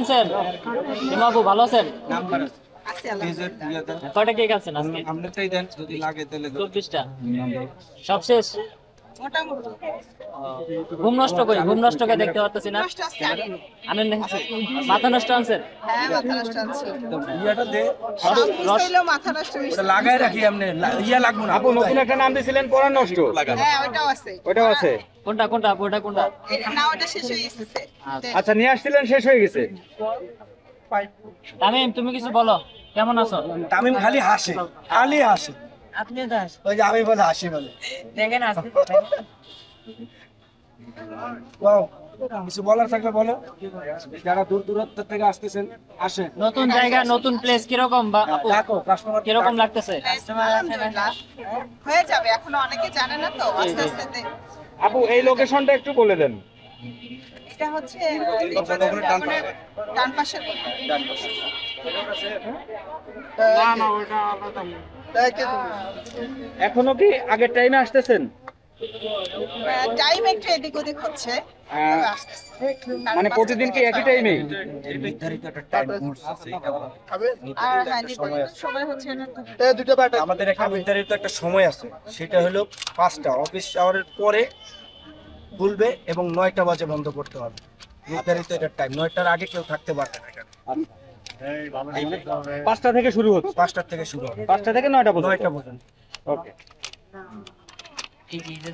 আনছেন ভালো আছেন? আছে। কয়টা কেক আনছেন আজকে? আপনারটাই দেন যদি লাগে তাহলে চব্বিশটা। সব শেষ? ঘুম নষ্ট করি ঘুম নষ্ট করে দেখতে পারতেছি না। আনেন মাথা নষ্ট আনছেন? হ্যাঁ লাগাই রাখি আপনি। ইয়া লাগবো না। আপু নতুন একটা নাম দিয়েছিলেন পরার নষ্ট। হ্যাঁ আছে। ওটাও আছে? কোনটা কোনটা আপু, ওটা কোনটা? না ওটা শেষ হয়ে গেছে আচ্ছা নিয়ে আসছিলেন শেষ হয়ে গেছে। তামিম তুমি কিছু বলো। কেমন আছো? তামিম খালি হাসে খালি হাসে। আপনি দাস ওই যে আমি বলে হাসি বলে। দেখেন বাও, কিছু বলার থাকলে বলো। যারা দূর দূরান্ত থেকে আসতেছেন আসে নতুন জায়গা নতুন প্লেস কীরকম বা আপু, ডাকো কাস্টমার কীরকম লাগতেছে। হয়ে যাবে এখনও অনেকে জানে না তো আস্তে আস্তে আপু এই লোকেশনটা একটু বলে দেন। এটা হচ্ছে ডান পাশে। এখনও কি আগের টাইমে আসতেছেন? টাইম একটু এদিক ওদিক হচ্ছে। আহ, মানে প্রতিদিন কি একই টাইমে নির্ধারিত একটা টাইম আছে আর হ্যাঁ সময় হচ্ছে না আমাদের একটা নির্ধারিত একটা সময় আছে। সেটা হলো পাঁচটা। অফিস আওয়ারের পরে খুলবে এবং নয়টা বাজে বন্ধ করতে হবে। নির্ধারিত এটার টাইম নয়টার আগে কেউ থাকতে পারবে না এখানে। পাঁচটা থেকে শুরু হচ্ছে? পাঁচটার থেকে শুরু হবে। পাঁচটা থেকে নয়টা পর্যন্ত? নয়টা পর্যন্ত। ওকে ঠিক যে,